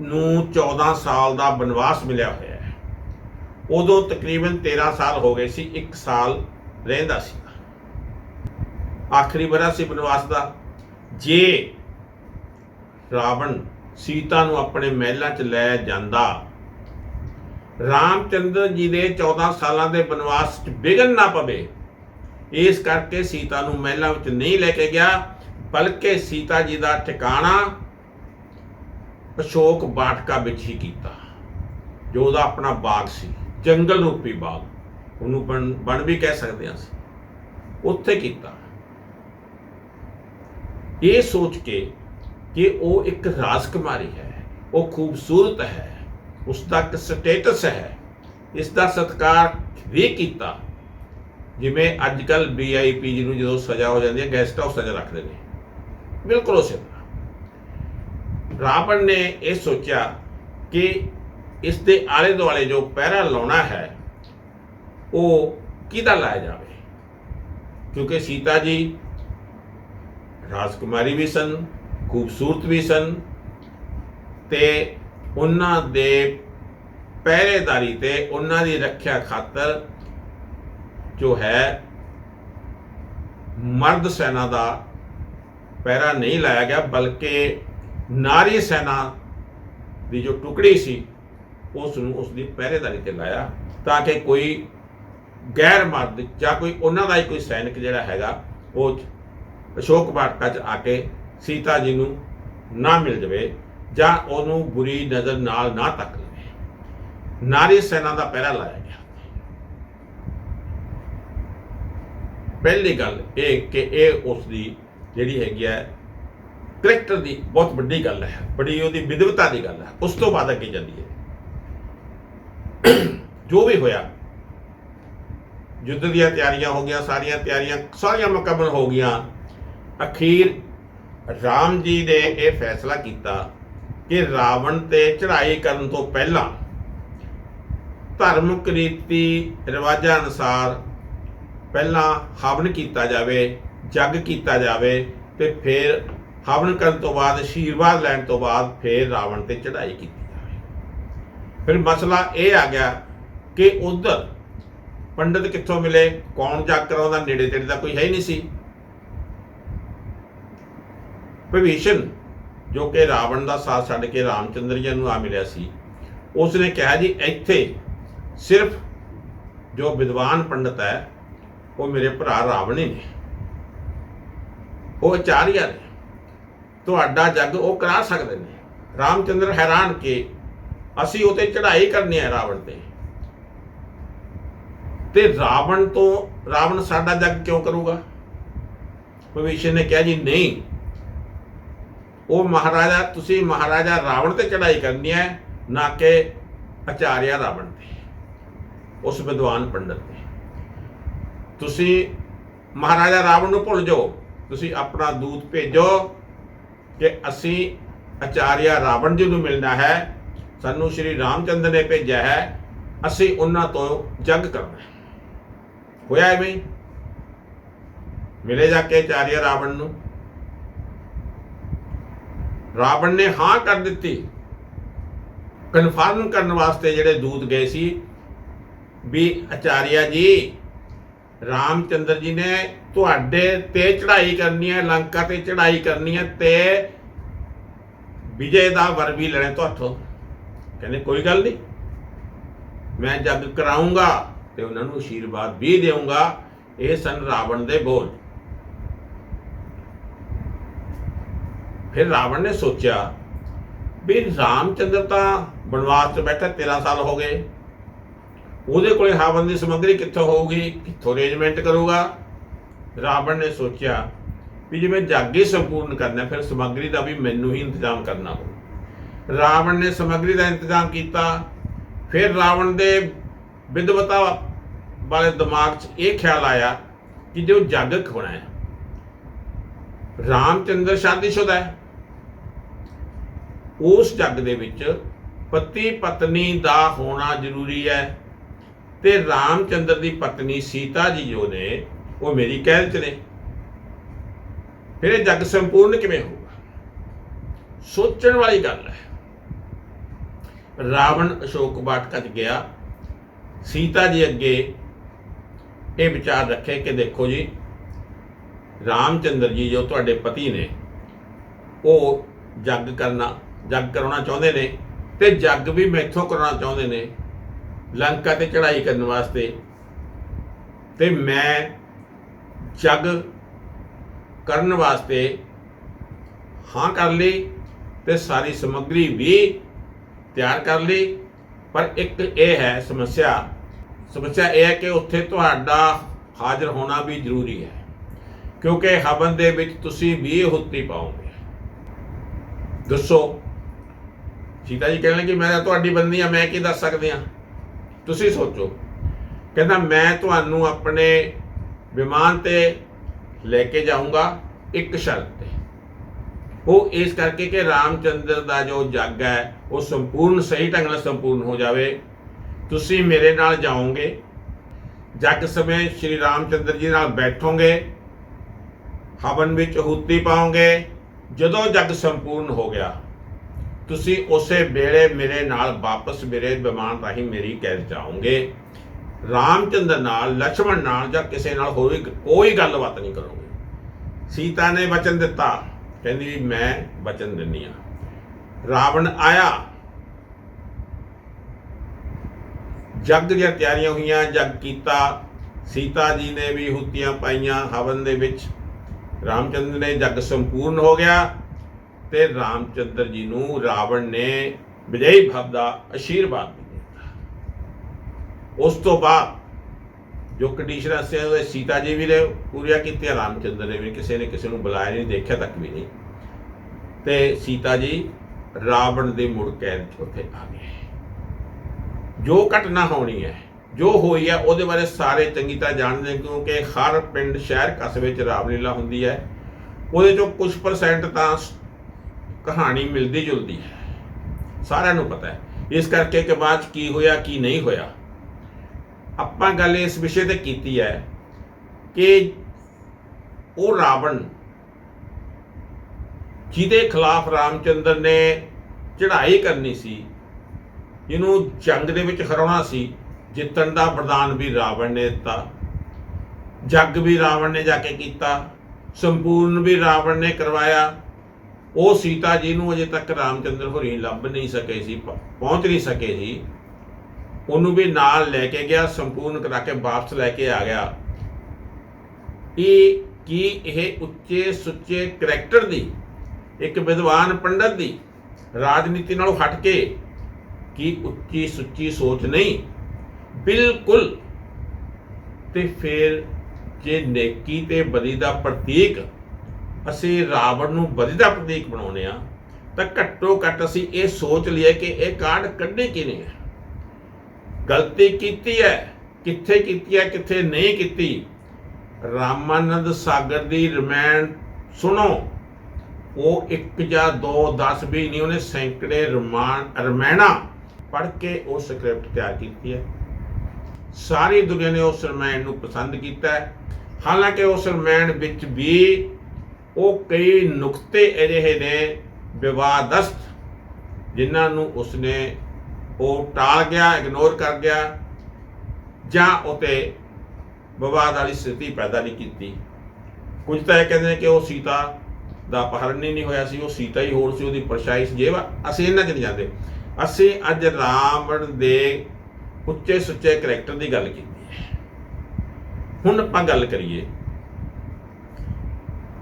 S1: ਨੂੰ 14 ਸਾਲ ਦਾ ਬਨਵਾਸ ਮਿਲਿਆ ਹੋਇਆ ਹੈ। ਉਦੋਂ ਤਕਰੀਬਨ 13 ਸਾਲ ਹੋ ਗਏ ਸੀ 1 ਸਾਲ ਰਹਿੰਦਾ ਸੀ। ਆਖਰੀ ਬਰਾ ਸੀ ਬਨਵਾਸ ਦਾ। ਜੇ ਰਾਵਣ ਸੀਤਾ ਨੂੰ ਆਪਣੇ ਮਹਿਲਾਂ 'ਚ ਲੈ ਜਾਂਦਾ, ਰਾਮਚੰਦਰ ਜੀ ਦੇ 14 ਸਾਲਾਂ ਦੇ ਬਨਵਾਸ 'ਚ ਵਿਘਨ ਨਾ ਪਵੇ, ਇਸ ਕਰਕੇ ਸੀਤਾ ਨੂੰ ਮਹਿਲਾਂ ਵਿੱਚ ਨਹੀਂ ਲੈ ਕੇ ਗਿਆ। ਬਲਕਿ ਸੀਤਾ ਜੀ ਦਾ ਟਿਕਾਣਾ ਅਸ਼ੋਕ ਬਾਟਕਾ ਵਿੱਚ ਹੀ ਕੀਤਾ। ਜੋ ਉਹਦਾ ਆਪਣਾ ਬਾਗ ਸੀ, ਜੰਗਲ ਰੂਪੀ ਬਾਗ, ਉਹਨੂੰ ਬਣ ਬਣ ਵੀ ਕਹਿ ਸਕਦੇ ਹਾਂ ਅਸੀਂ। ਉੱਥੇ ਕੀਤਾ। ਇਹ ਸੋਚ ਕੇ ਕਿ ਉਹ ਇੱਕ ਰਾਜਕੁਮਾਰੀ ਹੈ, ਉਹ ਖੂਬਸੂਰਤ ਹੈ ਉਸ ਦਾ ਇੱਕ ਸਟੇਟਸ ਹੈ ਇਸ ਦਾ ਸਤਿਕਾਰ ਵੀ ਕੀਤਾ। ਜਿਵੇਂ ਅੱਜ ਕੱਲ ਵੀਆਈਪੀ ਜਿਹਨੂੰ ਜਦੋਂ ਸਜ਼ਾ ਹੋ ਜਾਂਦੀ ਹੈ ਗੈਸਟ ਹਾਊਸ ਸਜ਼ਾ ਰੱਖਦੇ ਨੇ। ਬਿਲਕੁਲ ਉਸੇ ਤਰ੍ਹਾਂ। ਰਾਵਣ ਨੇ ਇਹ ਸੋਚਿਆ ਕਿ ਇਸ ਦੇ ਆਲੇ ਦੁਆਲੇ ਜੋ ਪਹਿਰਾ ਲਾਉਣਾ ਹੈ, ਉਹ ਕਿਹਦਾ ਲਾਇਆ ਜਾਵੇ? ਕਿਉਂਕਿ ਸੀਤਾ ਜੀ ਰਾਜਕੁਮਾਰੀ ਵੀ ਸਨ, ਖੂਬਸੂਰਤ ਵੀ ਸਨ ਤੇ ਉਹਨਾਂ ਦੇ ਪਹਿਰੇਦਾਰੀ ਤੇ ਉਹਨਾਂ ਦੀ ਰੱਖਿਆ ਖਾਤਰ ਜੋ ਹੈ, ਮਰਦ ਸੈਨਾ ਦਾ ਪਹਿਰਾ ਨਹੀਂ ਲਾਇਆ ਗਿਆ, ਬਲਕਿ ਨਾਰੀ ਸੈਨਾ ਦੀ ਜੋ ਟੁਕੜੀ ਸੀ ਉਸ ਨੂੰ ਉਸ ਦੀ ਪਹਿਰੇਦਾਰੀ ਤੇ ਲਾਇਆ, ਤਾਂ ਕਿ ਕੋਈ ਗੈਰ ਮਰਦ ਜਾਂ ਕੋਈ ਉਹਨਾਂ ਦਾ ਹੀ ਕੋਈ ਸੈਨਿਕ ਜਿਹੜਾ ਹੈਗਾ, ਉਹ ਅਸ਼ੋਕ ਵਾਟਕਾ 'ਚ ਆ ਕੇ ਸੀਤਾ ਜੀ ਨੂੰ ਨਾ ਮਿਲ ਜਾਵੇ ਜਾਂ ਉਹਨੂੰ ਬੁਰੀ ਨਜ਼ਰ ਨਾਲ ਨਾ ਤੱਕ ਲਵੇ। ਨਾਰੀ ਸੈਨਾ ਦਾ ਪਹਿਰਾ ਲਾਇਆ ਗਿਆ। ਪਹਿਲੀ ਗੱਲ ਇਹ ਕਿ ਇਹ ਉਸ ਦੀ ਜਿਹੜੀ ਹੈਗੀ ਹੈ ਕਰੈਕਟਰ ਦੀ ਬਹੁਤ ਵੱਡੀ ਗੱਲ ਹੈ, ਬੜੀ ਉਹਦੀ ਵਿਦਵਤਾ ਦੀ ਗੱਲ ਹੈ, ਉਸ ਤੋਂ ਬਾਅਦ ਅੱਗੇ ਜਾਂਦੀ ਹੈ। ਜੋ ਵੀ ਹੋਇਆ, ਯੁੱਧ ਦੀਆਂ ਤਿਆਰੀਆਂ ਹੋ ਗਈਆਂ, ਸਾਰੀਆਂ ਤਿਆਰੀਆਂ, ਸਾਰੀਆਂ ਮੁਕੰਮਲ ਹੋ ਗਈਆਂ। ਅਖੀਰ ਰਾਮ ਜੀ ਨੇ ਇਹ ਫੈਸਲਾ ਕੀਤਾ ਕਿ ਰਾਵਣ ਤੇ ਚੜ੍ਹਾਈ ਕਰਨ ਤੋਂ ਪਹਿਲਾਂ ਧਾਰਮਿਕ ਰੀਤੀ ਰਿਵਾਜਾਂ ਅਨੁਸਾਰ ਪਹਿਲਾਂ ਹਵਨ ਕੀਤਾ ਜਾਵੇ। ਜੱਗ ਕੀਤਾ ਜਾਵੇ ਤੇ ਫਿਰ ਹਵਨ ਕਰਨ ਤੋਂ ਬਾਅਦ ਆਸ਼ੀਰਵਾਦ ਲੈਣ ਤੋਂ ਬਾਅਦ ਫਿਰ ਰਾਵਣ ਤੇ ਚੜ੍ਹਾਈ ਕੀਤੀ ਜਾਵੇ। ਫਿਰ ਮਸਲਾ ਇਹ ਆ ਗਿਆ ਕਿ ਉਧਰ ਪੰਡਤ ਕਿੱਥੋਂ ਮਿਲੇ, ਕੌਣ ਜੱਗ ਕਰਾਉਂਦਾ, ਨੇੜੇ ਤੇੜੇ ਦਾ ਕੋਈ ਹੈ ਹੀ ਨਹੀਂ ਸੀ। ਵਿਭੀਸ਼ਣ ਜੋ ਕਿ ਰਾਵਣ ਦਾ ਸਾਥ ਛੱਡ ਕੇ ਰਾਮਚੰਦਰ ਜੀ ਨੂੰ ਆ ਮਿਲਿਆ ਸੀ ਉਸ ਨੇ ਕਿਹਾ ਜੀ, ਇੱਥੇ ਸਿਰਫ ਜੋ ਵਿਦਵਾਨ ਪੰਡਤ ਹੈ, ਉਹ ਮੇਰੇ ਭਰਾ ਰਾਵਣ ਹੀ ਨੇ। ਉਹ ਆਚਾਰੀਆ ਨੇ, ਤੁਹਾਡਾ ਜੱਗ ਉਹ ਕਰਾ ਸਕਦੇ ਨੇ। ਰਾਮਚੰਦਰ ਹੈਰਾਨ ਕੇ ਅਸੀਂ ਉਤੇ ਚੜ੍ਹਾਈ ਕਰਨੀ ਹੈ ਰਾਵਣ ਤੇ। ਤੇ ਰਾਵਣ ਤੋਂ, ਰਾਵਣ ਸਾਡਾ ਜੱਗ ਕਿਉਂ ਕਰੂਗਾ? ਭਵਿਸ਼ਣ ਨੇ ਕਿਹਾ ਜੀ, ਨਹੀਂ। ਉਹ ਮਹਾਰਾਜਾ, ਤੁਸੀਂ ਮਹਾਰਾਜਾ ਰਾਵਣ ਤੇ ਚੜ੍ਹਾਈ ਕਰਨੀ ਹੈ, ਨਾ ਕਿ ਆਚਾਰਿਆ ਰਾਵਣ ਤੇ, ਉਸ ਵਿਦਵਾਨ ਪੰਡਤ ਤੇ। ਤੁਸੀਂ ਮਹਾਰਾਜਾ ਰਾਵਣ ਨੂੰ ਭੁੱਲ ਜਾਓ। ਤੁਸੀਂ ਆਪਣਾ ਦੂਤ ਭੇਜੋ ਕਿ ਅਸੀਂ ਆਚਾਰਿਆ ਰਾਵਣ ਜੀ ਨੂੰ ਮਿਲਣਾ ਹੈ, ਸਾਨੂੰ ਸ਼੍ਰੀ ਰਾਮਚੰਦਰ ਨੇ ਭੇਜਿਆ ਹੈ, ਅਸੀਂ ਉਹਨਾਂ ਤੋਂ ਜੱਗ ਕਰਨਾ ਹੈ। ਹੋਇਆ ਐਵੇਂ ਹੀ? ਮਿਲੇ ਜਾ ਕੇ ਆਚਾਰਿਆ ਰਾਵਣ ਨੂੰ। ਰਾਵਣ ਨੇ ਹਾਂ ਕਰ ਦਿੱਤੀ। ਕਨਫਰਮ ਕਰਨ ਵਾਸਤੇ ਜਿਹੜੇ ਦੂਤ ਗਏ ਸੀ ਵੀ ਆਚਾਰਿਆ ਜੀ ਰਾਮਚੰਦਰ ਜੀ ਨੇ ਤੁਹਾਡੇ ਤੇ ਚੜ੍ਹਾਈ ਕਰਨੀ ਹੈ, ਲੰਕਾ ਤੇ ਚੜ੍ਹਾਈ ਕਰਨੀ ਹੈ ਤੇ ਵਿਜੇ ਦਾ ਵਰ ਵੀ ਲੈਣੇ ਤੁਹਾਥੋਂ। ਕਹਿੰਦੇ ਕੋਈ ਗੱਲ ਨਹੀਂ। ਮੈਂ ਜੱਗ ਕਰਾਉਂਗਾ ਤੇ ਉਹਨਾਂ ਨੂੰ ਆਸ਼ੀਰਵਾਦ ਵੀ ਦੇਵਾਂਗਾ ਇਹ ਸਨ ਰਾਵਣ ਦੇ ਬੋਲ। ਫਿਰ ਰਾਵਣ ਨੇ ਸੋਚਿਆ ਵੀ ਰਾਮਚੰਦਰ ਤਾਂ ਬਨਵਾਸ 'ਚ ਬੈਠਾ 13 ਸਾਲ ਹੋ ਗਏ। ਉਹਦੇ ਕੋਲੇ ਹਵਨ ਦੀ ਸਮੱਗਰੀ ਕਿੱਥੋਂ ਹੋਊਗੀ? ਕਿੱਥੋਂ ਅਰੇਂਜਮੈਂਟ ਕਰੂਗਾ? ਰਾਵਣ ਨੇ ਸੋਚਿਆ ਵੀ ਜੇ ਮੈਂ ਜੱਗ ਹੀ ਸੰਪੂਰਨ ਕਰਨਾ, ਫਿਰ ਸਮੱਗਰੀ ਦਾ ਵੀ ਮੈਨੂੰ ਹੀ ਇੰਤਜ਼ਾਮ ਕਰਨਾ ਹੋਊ ਰਾਵਣ ਨੇ ਸਮੱਗਰੀ ਦਾ ਇੰਤਜ਼ਾਮ ਕੀਤਾ। ਫਿਰ ਰਾਵਣ ਦੇ ਵਿਦਵਤਾ ਵਾਲੇ ਦਿਮਾਗ 'ਚ ਇਹ ਖਿਆਲ ਆਇਆ ਕਿ ਜੋ ਜੱਗ ਖੋਣਾ ਹੈ, ਰਾਮਚੰਦਰ ਸ਼ਾਦੀशुदा ਹੈ, ਉਸ ਜੱਗ ਦੇ ਵਿੱਚ ਪਤੀ ਪਤਨੀ ਦਾ ਹੋਣਾ ਜ਼ਰੂਰੀ ਹੈ। ਤੇ ਰਾਮਚੰਦਰ ਦੀ ਪਤਨੀ ਸੀਤਾ ਜੀ ਜੋ ਨੇ, ਉਹ ਮੇਰੀ ਕਹਿਲ ਚ ਨੇ। ਫਿਰ ਇਹ ਜੱਗ ਸੰਪੂਰਨ ਕਿਵੇਂ ਹੋਊਗਾ? ਸੋਚਣ ਵਾਲੀ ਗੱਲ ਹੈ। ਰਾਵਣ ਅਸ਼ੋਕ ਬਾਟਕਾ ਚ ਗਿਆ। ਸੀਤਾ ਜੀ ਅੱਗੇ ਇਹ ਵਿਚਾਰ ਰੱਖੇ ਕਿ ਦੇਖੋ ਜੀ, ਰਾਮਚੰਦਰ ਜੀ ਜੋ ਤੁਹਾਡੇ ਪਤੀ ਨੇ, ਉਹ ਜੱਗ ਕਰਨਾ, ਜੱਗ ਕਰਾਉਣਾ ਚਾਹੁੰਦੇ ਨੇ ਤੇ ਜੱਗ ਵੀ ਮੈਥੋਂ ਕਰਾਉਣਾ ਚਾਹੁੰਦੇ ਨੇ। ਲੰਕਾ ਤੇ ਚੜ੍ਹਾਈ ਕਰਨ ਵਾਸਤੇ। ਤੇ ਮੈਂ ਜੱਗ ਕਰਨ ਵਾਸਤੇ ਹਾਂ ਕਰ ਲਈ ਤੇ ਸਾਰੀ ਸਮੱਗਰੀ ਵੀ ਤਿਆਰ ਕਰ ਲਈ। ਪਰ ਇੱਕ ਇਹ ਹੈ ਸਮੱਸਿਆ ਸਮੱਸਿਆ ਇਹ ਹੈ ਕਿ ਉੱਥੇ ਤੁਹਾਡਾ ਹਾਜ਼ਰ ਹੋਣਾ ਵੀ ਜ਼ਰੂਰੀ ਹੈ, ਕਿਉਂਕਿ ਹਵਨ ਦੇ ਵਿੱਚ ਤੁਸੀਂ ਵੀ ਹੁੱਤੀ ਪਾਓਗੇ। ਦੱਸੋ, ਸੀਤਾ ਜੀ ਕਹਿਣ ਲੱਗੀ, ਮੈਂ ਤਾਂ ਤੁਹਾਡੀ ਬੰਦੀ ਆ ਮੈਂ ਕੀ ਦੱਸ ਸਕਦੀ ਆ ਤੁਸੀਂ ਸੋਚੋ। ਕਹਿੰਦਾ, ਮੈਂ ਤੁਹਾਨੂੰ ਆਪਣੇ ਵਿਮਾਨ ਤੇ ਲੈ ਕੇ ਜਾਊਂਗਾ ਇੱਕ ਸ਼ਰਤ ਤੇ। ਉਹ ਇਸ ਕਰਕੇ ਕਿ ਰਾਮਚੰਦਰ ਦਾ ਜੋ ਜੱਗ ਹੈ, ਉਹ ਸੰਪੂਰਨ ਸਹੀ ਢੰਗ ਨਾਲ ਸੰਪੂਰਨ ਹੋ ਜਾਵੇ। ਤੁਸੀਂ ਮੇਰੇ ਨਾਲ ਜਾਓਗੇ। ਜੱਗ ਸਮੇਂ ਸ਼੍ਰੀ ਰਾਮਚੰਦਰ ਜੀ ਨਾਲ ਬੈਠੋਗੇ। ਹਵਨ ਵਿੱਚ ਹੂਤੀ ਪਾਓਗੇ। ਜਦੋਂ ਜੱਗ ਸੰਪੂਰਨ ਹੋ ਗਿਆ ਤੁਸੀਂ ਉਸੇ ਵੇਲੇ ਮੇਰੇ ਨਾਲ ਵਾਪਸ ਮੇਰੇ ਵਿਮਾਨ ਰਾਹੀਂ ਮੇਰੀ ਕੈਦ ਜਾਓਗੇ। ਰਾਮਚੰਦਰ ਨਾਲ ਲక్ష్మణ ਨਾਲ ਜਾਂ ਕਿਸੇ ਨਾਲ ਹੋਰ ਕੋਈ ਗੱਲਬਾਤ ਨਹੀਂ ਕਰੋਗੇ। ਸੀਤਾ ਨੇ ਵਚਨ ਦਿੱਤਾ। ਕਹਿੰਦੀ, ਮੈਂ ਵਚਨ ਦਿੰਨੀ ਆ ਰਾਵਣ ਆਇਆ। ਜੱਗ ਦੀਆਂ ਤਿਆਰੀਆਂ ਹੋਈਆਂ, ਜੱਗ ਕੀਤਾ। ਸੀਤਾ ਜੀ ਨੇ ਵੀ ਹੁੱਤੀਆਂ ਪਾਈਆਂ ਹਵਨ ਦੇ ਵਿੱਚ। ਰਾਮਚੰਦਰ ਨੇ ਜੱਗ ਸੰਪੂਰਨ ਹੋ ਗਿਆ। ਤੇ ਰਾਮਚੰਦਰ ਜੀ ਨੂੰ ਰਾਵਣ ਨੇ ਵਿਜਈ ਭਵ ਦਾ ਅਸ਼ੀਰਵਾਦ ਦਿੱਤਾ। ਉਸ ਤੋਂ ਬਾਅਦ ਜੋ ਕੰਡੀਸ਼ਨਾਂ ਸੀ ਉਹ ਸੀਤਾ ਜੀ ਵੀ ਨੇ ਪੂਰੀਆਂ ਕੀਤੀਆਂ, ਰਾਮਚੰਦਰ ਨੇ ਵੀ। ਕਿਸੇ ਨੇ ਕਿਸੇ ਨੂੰ ਬੁਲਾਇਆ ਨਹੀਂ, ਦੇਖਿਆ ਤੱਕ ਵੀ ਨਹੀਂ। ਤੇ ਸੀਤਾ ਜੀ ਰਾਵਣ ਦੇ ਮੁੜ ਕੈਦ ਚ ਉੱਥੇ ਆ ਗਏ। ਜੋ ਘਟਨਾ ਹੋਣੀ ਹੈ, ਜੋ ਹੋਈ ਹੈ, ਉਹਦੇ ਬਾਰੇ ਸਾਰੇ ਚੰਗੀ ਤਰ੍ਹਾਂ ਜਾਣਦੇ ਕਿਉਂਕਿ ਹਰ ਪਿੰਡ, ਸ਼ਹਿਰ, ਕਸਬੇ ਚ ਰਾਮਲੀਲਾ ਹੁੰਦੀ ਹੈ। ਉਹਦੇ ਚੋਂ ਕੁਝ ਪਰਸੈਂਟ ਤਾਂ ਕਹਾਣੀ ਮਿਲਦੀ ਜੁਲਦੀ ਹੈ। ਸਾਰਿਆਂ ਨੂੰ ਪਤਾ ਹੈ। ਇਸ ਕਰਕੇ ਕਿ ਬਾਅਦ 'ਚ ਕੀ ਹੋਇਆ, ਕੀ ਨਹੀਂ ਹੋਇਆ। ਆਪਾਂ ਗੱਲ ਇਸ ਵਿਸ਼ੇ ਤੇ ਕੀਤੀ ਹੈ ਕਿ ਉਹ ਰਾਵਣ ਜਿਹਦੇ ਖਿਲਾਫ ਰਾਮਚੰਦਰ ਨੇ ਚੜ੍ਹਾਈ ਕਰਨੀ ਸੀ, ਜਿਹਨੂੰ ਜੰਗ ਦੇ ਵਿੱਚ ਹਰਾਉਣਾ ਸੀ, ਜਿੱਤਣ ਦਾ ਵਰਦਾਨ ਵੀ ਰਾਵਣ ਨੇ ਦਿੱਤਾ। ਜੱਗ ਵੀ ਰਾਵਣ ਨੇ ਜਾ ਕੇ ਕੀਤਾ। ਸੰਪੂਰਨ ਵੀ ਰਾਵਣ ਨੇ ਕਰਵਾਇਆ। ਉਹ ਸੀਤਾ ਜੀ ਨੂੰ ਅਜੇ ਤੱਕ ਰਾਮਚੰਦਰ ਹੋਰੀ ਲੱਭ ਨਹੀਂ ਸਕੇ ਸੀ ਪਹੁੰਚ ਨਹੀਂ ਸਕੇ ਸੀ। ਉਹਨੂੰ ਵੀ ਨਾਲ ਲੈ ਕੇ ਗਿਆ, ਸੰਪੂਰਨ ਕਰਾ ਕੇ ਵਾਪਸ ਲੈ ਕੇ ਆ ਗਿਆ। ਇਹ ਕੀ ਇਹ ਉੱਚੇ ਸੁੱਚੇ ਕਰੈਕਟਰ ਦੀ, ਇੱਕ ਵਿਦਵਾਨ ਪੰਡਤ ਦੀ ਰਾਜਨੀਤੀ ਨਾਲੋਂ ਹਟ ਕੇ ਕੀ ਉੱਚੀ ਸੁੱਚੀ ਸੋਚ ਨਹੀਂ? ਬਿਲਕੁਲ। ਤੇ ਫਿਰ ਜੇ ਨੇਕੀ ਤੇ ਬਦੀ ਦਾ ਪ੍ਰਤੀਕ ਅਸੀਂ ਰਾਵਣ ਨੂੰ ਬਦੀ ਪ੍ਰਤੀਕ ਬਣਾਉਨੇ ਆ ਤਾਂ ਘੱਟੋ ਘੱਟ ਅਸੀਂ ਇਹ ਸੋਚ ਲਈਏ ਕਿ ਇਹ ਕਾਰਡ ਕੱਢੇ ਕਿਨੇ ਹੈ ਗਲਤੀ ਕੀਤੀ ਹੈ, ਕਿੱਥੇ ਕੀਤੀ ਹੈ, ਕਿੱਥੇ ਨਹੀਂ ਕੀਤੀ? ਰਾਮਾਨੰਦ ਸਾਗਰ ਦੀ ਰਮਾਇਣ ਸੁਣੋ। ਉਹ ਇੱਕ ਜਾਂ ਦੋ 10 ਵੀ ਨਹੀਂ, ਉਹਨੇ ਸੈਂਕੜੇ ਰਮਾਨ ਰਮੈਣਾ ਪੜ੍ਹ ਕੇ ਉਹ ਸਕ੍ਰਿਪਟ ਤਿਆਰ ਕੀਤੀ ਹੈ। ਸਾਰੀ ਦੁਨੀਆ ਨੇ ਉਸ ਰਮਾਇਣ ਨੂੰ ਪਸੰਦ ਕੀਤਾ ਹਾਲਾਂਕਿ ਉਸ ਰਮਾਇਣ ਵਿੱਚ ਵੀ ਉਹ ਕਈ ਨੁਕਤੇ ਅਜਿਹੇ ਨੇ ਵਿਵਾਦਸਤ ਜਿਨ੍ਹਾਂ ਨੂੰ ਉਸਨੇ ਉਹ ਟਾਲ ਗਿਆ ਇਗਨੋਰ ਕਰ ਗਿਆ ਜਾਂ ਉਤੇ ਵਿਵਾਦ ਵਾਲੀ ਸਥਿਤੀ ਪੈਦਾ ਨਹੀਂ ਕੀਤੀ। ਕੁਝ ਤਾਂ ਇਹ ਕਹਿੰਦੇ ਨੇ ਕਿ ਉਹ ਸੀਤਾ ਦਾ ਅਪਹਰਨ ਹੀ ਨਹੀਂ ਹੋਇਆ ਸੀ, ਉਹ ਸੀਤਾ ਹੀ ਹੋਰ ਸੀ, ਉਹਦੀ ਪਰਛਾਈ ਸੀ ਜੇਵਾ ਅਸੀਂ ਇਹਨਾਂ 'ਚ ਨਹੀਂ ਜਾਂਦੇ। ਅਸੀਂ ਅੱਜ ਰਾਵਣ ਦੇ ਉੱਚੇ ਸੁੱਚੇ ਕਰੈਕਟਰ ਦੀ ਗੱਲ ਕੀਤੀ ਹੈ। ਹੁਣ ਆਪਾਂ ਗੱਲ ਕਰੀਏ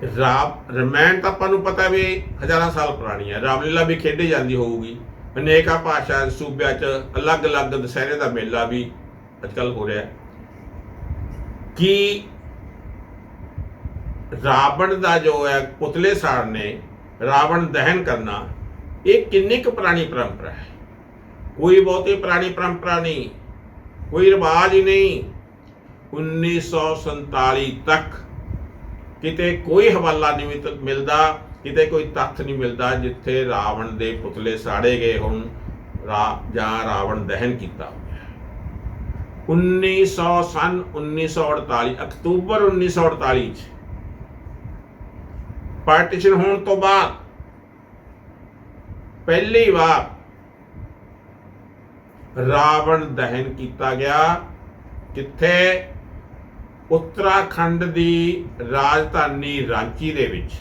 S1: ਰਾਮ, ਰਮਾਇਣ ਤਾਂ ਆਪਾਂ ਨੂੰ ਪਤਾ ਵੀ ਹਜ਼ਾਰਾਂ ਸਾਲ ਪੁਰਾਣੀ ਹੈ। ਰਾਮਲੀਲਾ ਵੀ ਖੇਡੀ ਜਾਂਦੀ ਹੋਊਗੀ। ਅਨੇਕਾਂ ਭਾਸ਼ਾ ਸੂਬਿਆਂ 'ਚ ਅਲੱਗ-ਅਲੱਗ ਦੁਸਹਿਰੇ ਦਾ ਮੇਲਾ ਵੀ ਅੱਜਕੱਲ ਹੋ ਰਿਹਾ ਹੈ। ਕਿ ਰਾਵਣ ਦਾ ਜੋ ਹੈ ਪੁਤਲੇ ਸਾੜਨੇ ਰਾਵਣ ਦਹਨ ਕਰਨਾ, ਇਹ ਕਿੰਨੀ ਕੁ ਪੁਰਾਣੀ ਪਰੰਪਰਾ ਹੈ? ਕੋਈ ਬਹੁਤੀ ਪੁਰਾਣੀ ਪਰੰਪਰਾ ਨਹੀਂ, ਕੋਈ ਰਿਵਾਜ ਹੀ ਨਹੀਂ। 1947 ਤੱਕ ਕਿਤੇ ਕੋਈ ਹਵਾਲਾ ਨਹੀਂ ਮਿਲ- ਮਿਲਦਾ, ਕਿਤੇ ਕੋਈ ਤੱਥ ਨਹੀਂ ਮਿਲਦਾ ਜਿੱਥੇ ਰਾਵਣ ਦੇ ਪੁਤਲੇ ਸਾੜੇ ਗਏ ਹੋਣ, ਰਾ ਜਾਂ ਰਾਵਣ ਦਹਨ ਕੀਤਾ ਹੋਇਆ 1900 ਸਨ 1948 ਅਕਤੂਬਰ 1948 ਚ ਪਾਰਟੀਸ਼ਨ ਹੋਣ ਤੋਂ ਬਾਅਦ ਪਹਿਲੀ ਵਾਰ ਰਾਵਣ ਦਹਨ ਕੀਤਾ ਗਿਆ। ਕਿੱਥੇ? ਉੱਤਰਾਖੰਡ ਦੀ ਰਾਜਧਾਨੀ ਰਾਂਚੀ ਦੇ ਵਿੱਚ।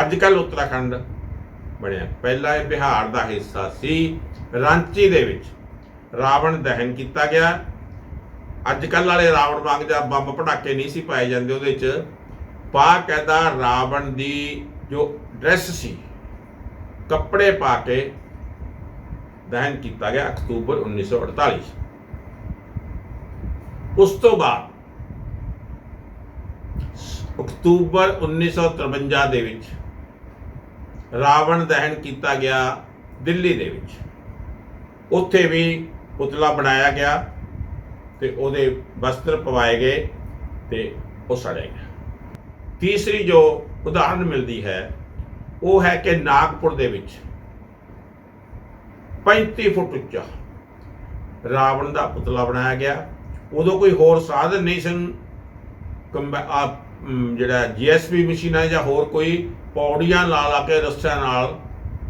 S1: ਅੱਜ ਕੱਲ ਉੱਤਰਾਖੰਡ ਬਣਿਆ। ਪਹਿਲਾਂ ਇਹ ਬਿਹਾਰ ਦਾ ਹਿੱਸਾ ਸੀ। ਰਾਂਚੀ ਦੇ ਵਿੱਚ ਰਾਵਣ ਦਹਨ ਕੀਤਾ ਗਿਆ। ਅੱਜ ਕੱਲ ਵਾਲੇ ਰਾਵਣ ਵਾਂਗ ਜਾਂ ਬੰਬ ਪਟਾਕੇ ਨਹੀਂ ਸੀ ਪਾਏ ਜਾਂਦੇ ਉਹਦੇ 'ਚ। ਬਾਕਾਇਦਾ ਰਾਵਣ ਦੀ ਜੋ ਡਰੈਸ ਸੀ, ਕੱਪੜੇ ਪਾ ਕੇ ਦਹਨ ਕੀਤਾ ਗਿਆ ਅਕਤੂਬਰ 1948 ਉਸ ਤੋਂ ਬਾਅਦ ਅਕਤੂਬਰ 1953 ਦੇ ਵਿੱਚ ਰਾਵਣ ਦਹਨ ਕੀਤਾ ਗਿਆ ਦਿੱਲੀ ਦੇ ਵਿੱਚ। ਉੱਥੇ ਵੀ ਪੁਤਲਾ ਬਣਾਇਆ ਗਿਆ ਤੇ ਉਹਦੇ ਵਸਤਰ ਪਵਾਏ ਗਏ ਤੇ ਉਹ ਸੜਿਆ ਗਿਆ ਤੀਸਰੀ ਜੋ ਉਦਾਹਰਨ ਮਿਲਦੀ ਹੈ, ਉਹ ਹੈ ਕਿ ਨਾਗਪੁਰ ਦੇ ਵਿੱਚ 35 ਫੁੱਟ ਉੱਚਾ ਰਾਵਣ ਦਾ ਪੁਤਲਾ ਬਣਾਇਆ ਗਿਆ। ਉਦੋਂ ਕੋਈ ਹੋਰ ਸਾਧਨ ਨਹੀਂ ਸਨ। ਕੰਬੈ- ਆ ਜਿਹੜਾ ਜੀਐਸਪੀ ਮਸ਼ੀਨਾਂ ਜਾਂ ਹੋਰ ਕੋਈ ਪੌੜੀਆਂ ਲਾ ਲਾ ਕੇ ਰੱਸਿਆਂ ਨਾਲ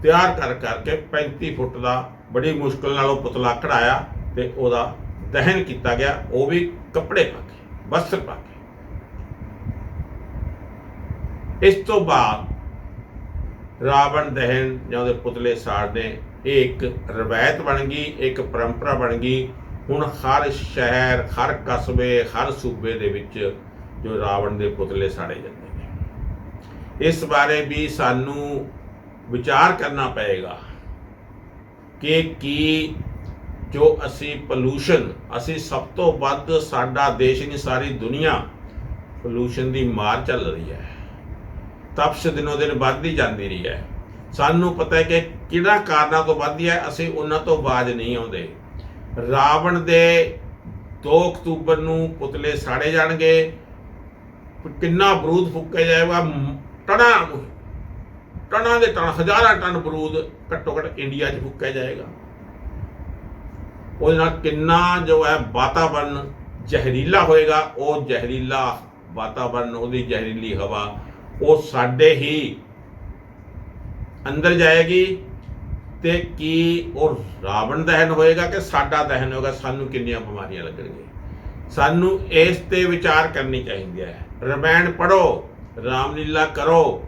S1: ਤਿਆਰ ਕਰ ਕਰਕੇ 35 ਫੁੱਟ ਦਾ ਬੜੀ ਮੁਸ਼ਕਲ ਨਾਲ ਉਹ ਪੁਤਲਾ ਕਢਾਇਆ ਤੇ ਉਹਦਾ ਦਹਨ ਕੀਤਾ ਗਿਆ, ਉਹ ਵੀ ਕੱਪੜੇ ਪਾ ਕੇ ਵਸਤਰ ਪਾ ਕੇ ਇਸ ਤੋਂ ਬਾਅਦ ਰਾਵਣ ਦਹਨ ਜਾਂ ਉਹਦੇ ਪੁਤਲੇ ਸਾੜਨੇ, ਇਹ ਇੱਕ ਰਵਾਇਤ ਬਣ ਗਈ, ਇੱਕ ਪਰੰਪਰਾ ਬਣ ਗਈ। ਹੁਣ ਹਰ ਸ਼ਹਿਰ, ਹਰ ਕਸਬੇ, ਹਰ ਸੂਬੇ ਦੇ ਵਿੱਚ ਜੋ ਰਾਵਣ ਦੇ ਪੁਤਲੇ ਸਾੜੇ ਜਾਂਦੇ ਨੇ। ਇਸ ਬਾਰੇ ਵੀ ਸਾਨੂੰ ਵਿਚਾਰ ਕਰਨਾ ਪਏਗਾ ਕਿ ਕੀ ਜੋ ਅਸੀਂ ਪੋਲੂਸ਼ਨ ਅਸੀਂ ਸਭ ਤੋਂ ਵੱਧ ਸਾਡਾ ਦੇਸ਼ ਨਹੀਂ ਸਾਰੀ ਦੁਨੀਆ ਪੋਲੂਸ਼ਨ ਦੀ ਮਾਰ ਚੱਲ ਰਹੀ ਹੈ। ਤਪਸ਼ ਦਿਨੋ ਦਿਨ ਵੱਧਦੀ ਜਾਂਦੀ ਰਹੀ ਹੈ। ਸਾਨੂੰ ਪਤਾ ਹੈ ਕਿ ਕਿਹੜਾ ਕਾਰਨਾਂ ਤੋਂ ਵੱਧਦੀ ਹੈ, ਅਸੀਂ ਉਹਨਾਂ ਤੋਂ ਬਾਜ ਨਹੀਂ ਆਉਂਦੇ। ਰਾਵਣ ਦੇ 2 ਅਕਤੂਬਰ ਨੂੰ ਪੁਤਲੇ ਸਾੜੇ ਜਾਣਗੇ ਕਿੰਨਾ ਬਰੂਦ ਫੁੱਕਿਆ ਜਾਏਗਾ ਟਣਾ ਟਣਾ ਦੇ ਟਨ, ਹਜ਼ਾਰਾਂ ਟਨ ਬਰੂਦ ਘੱਟੋ ਘੱਟ ਇੰਡੀਆ 'ਚ ਫੁੱਕਿਆ ਜਾਏਗਾ। ਉਹਦੇ ਨਾਲ ਕਿੰਨਾ ਜੋ ਹੈ ਵਾਤਾਵਰਨ ਜ਼ਹਿਰੀਲਾ ਹੋਏਗਾ, ਉਹ ਜ਼ਹਿਰੀਲਾ ਵਾਤਾਵਰਨ, ਉਹਦੀ ਜ਼ਹਿਰੀਲੀ ਹਵਾ, ਉਹ ਸਾਡੇ ਹੀ ਅੰਦਰ ਜਾਏਗੀ ਤੇ ਕੀ ਉਹ ਰਾਵਣ ਦਹਨ ਹੋਏਗਾ ਕਿ ਸਾਡਾ ਦਹਨ ਹੋਏਗਾ? ਸਾਨੂੰ ਕਿੰਨੀਆਂ ਬਿਮਾਰੀਆਂ ਲੱਗਣਗੀਆਂ? ਸਾਨੂੰ ਇਸ ਤੇ ਵਿਚਾਰ ਕਰਨੀ ਚਾਹੀਦੀ ਹੈ। ਰਮਾਇਣ ਪੜੋ ਰਾਮਲੀਲਾ ਕਰੋ।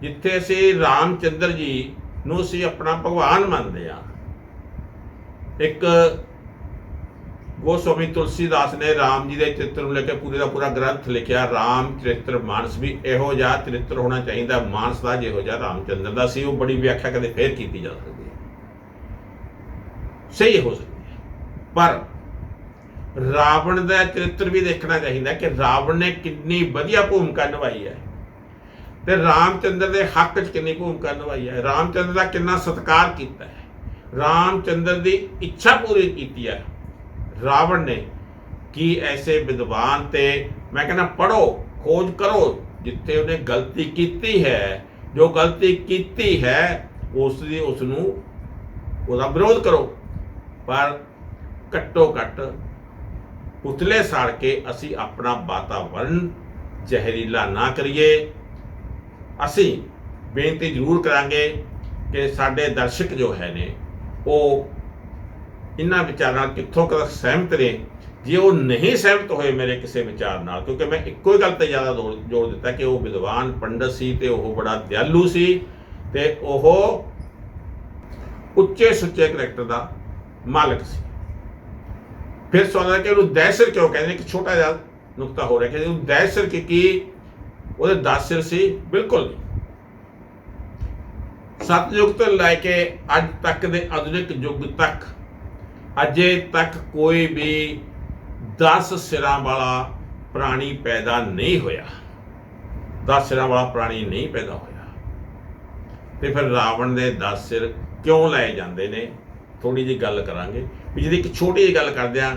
S1: ਜਿੱਥੇ ਅਸੀਂ ਰਾਮਚੰਦਰ ਜੀ ਨੂੰ ਅਸੀਂ ਆਪਣਾ ਭਗਵਾਨ ਮੰਨਦੇ ਆ ਇੱਕ ਗੋਸਵਾਮੀ ਤੁਲਸੀਦਾਸ ਨੇ ਰਾਮ ਜੀ ਦੇ ਚਰਿੱਤਰ ਨੂੰ ਲੈ ਕੇ ਪੂਰੇ ਦਾ ਪੂਰਾ ਗ੍ਰੰਥ ਲਿਖਿਆ, ਰਾਮ ਚਰਿੱਤਰ ਮਾਨਸ ਵੀ ਇਹੋ ਜਿਹਾ ਚਰਿੱਤਰ ਹੋਣਾ ਚਾਹੀਦਾ, ਮਾਨਸ ਦਾ ਜਿਹੋ ਜਿਹਾ ਰਾਮਚੰਦਰ ਦਾ ਸੀ, ਉਹ ਬੜੀ ਵਿਆਖਿਆ ਕਦੇ ਫੇਰ ਕੀਤੀ ਜਾ ਸਕਦੀ ਹੈ। ਸਹੀ ਹੋ ਸਕਦੀ ਹੈ। ਪਰ ਰਾਵਣ ਦਾ ਚਰਿੱਤਰ ਵੀ ਦੇਖਣਾ ਚਾਹੀਦਾ ਕਿ ਰਾਵਣ ਨੇ ਕਿੰਨੀ ਵਧੀਆ ਭੂਮਿਕਾ ਨਿਭਾਈ ਹੈ। ਤੇ ਰਾਮਚੰਦਰ ਦੇ ਹੱਕ 'ਚ ਕਿੰਨੀ ਭੂਮਿਕਾ ਨਿਭਾਈ ਹੈ। ਰਾਮਚੰਦਰ ਦਾ ਕਿੰਨਾ ਸਤਿਕਾਰ ਕੀਤਾ ਹੈ। ਰਾਮਚੰਦਰ ਦੀ ਇੱਛਾ ਪੂਰੀ ਕੀਤੀ ਹੈ। ਰਾਵਣ ਨੇ ਕੀ ਐਸੇ ਵਿਦਵਾਨ ਤੇ ਮੈਂ ਕਹਿੰਦਾ ਪੜੋ ਖੋਜ ਕਰੋ, ਜਿੱਥੇ ਉਹਨੇ ਗਲਤੀ ਕੀਤੀ ਹੈ, ਜੋ ਗਲਤੀ ਕੀਤੀ ਹੈ ਉਸ ਦੀ ਉਸ ਨੂੰ ਉਹਦਾ ਵਿਰੋਧ ਕਰੋ। ਪਰ ਘੱਟੋ ਘੱਟ ਪੁਤਲੇ ਸਾੜ ਕੇ ਅਸੀਂ ਆਪਣਾ ਵਾਤਾਵਰਨ ਜ਼ਹਿਰੀਲਾ ਨਾ ਕਰੀਏ। ਅਸੀਂ ਬੇਨਤੀ ਜ਼ਰੂਰ ਕਰਾਂਗੇ ਕਿ ਸਾਡੇ ਦਰਸ਼ਕ ਜੋ ਹੈ ਨੇ, ਉਹ ਇਹਨਾਂ ਵਿਚਾਰਾਂ ਨਾਲ ਕਿੱਥੋਂ ਤੱਕ ਸਹਿਮਤ ਨੇ? ਜੇ ਉਹ ਨਹੀਂ ਸਹਿਮਤ ਹੋਏ ਮੇਰੇ ਕਿਸੇ ਵਿਚਾਰ ਨਾਲ, ਕਿਉਂਕਿ ਮੈਂ ਇੱਕੋ ਹੀ ਗੱਲ ਤੇ ਜ਼ਿਆਦਾ ਜ਼ੋਰ ਜ਼ੋਰ ਦਿੱਤਾ ਕਿ ਉਹ ਵਿਦਵਾਨ ਪੰਡਤ ਸੀ ਤੇ ਉਹ ਬੜਾ ਦਿਆਲੂ ਸੀ ਤੇ ਉਹ ਉੱਚੇ ਸੁੱਚੇ ਕਰੈਕਟਰ ਦਾ ਮਾਲਕ ਸੀ। ਫਿਰ ਸਵਾਲ ਕਿ ਉਹਨੂੰ ਦਹਿਸ਼ਰ ਕਿਉਂ ਕਹਿੰਦੇ ਨੇ ਕਿ ਛੋਟਾ ਜਿਹਾ ਨੁਕਤਾ ਹੋ ਰਿਹਾ ਕਿ ਉਹਨੂੰ ਦਹਿਸ਼ਰ ਕਿ ਕੀ ਉਹਦੇ 10 ਸਿਰ ਸੀ ਬਿਲਕੁਲ ਨਹੀਂ ਸਤਯੁਗ ਤੋਂ ਲੈ ਕੇ ਅੱਜ ਤੱਕ ਦੇ ਆਧੁਨਿਕ ਯੁੱਗ ਤੱਕ ਅਜੇ ਤੱਕ ਕੋਈ ਵੀ 10 ਸਿਰਾਂ ਵਾਲਾ ਪ੍ਰਾਣੀ ਪੈਦਾ ਨਹੀਂ ਹੋਇਆ 10 ਸਿਰਾਂ ਵਾਲਾ ਪ੍ਰਾਣੀ ਨਹੀਂ ਪੈਦਾ ਹੋਇਆ ਤੇ ਫਿਰ ਰਾਵਣ ਦੇ 10 ਸਿਰ ਕਿਉਂ ਲਏ ਜਾਂਦੇ ਨੇ ਥੋੜੀ ਜਿਹੀ ਗੱਲ ਕਰਾਂਗੇ। ਵੀ ਜਿਹਦੀ ਇੱਕ ਛੋਟੀ ਜਿਹੀ ਗੱਲ ਕਰਦੇ ਆ,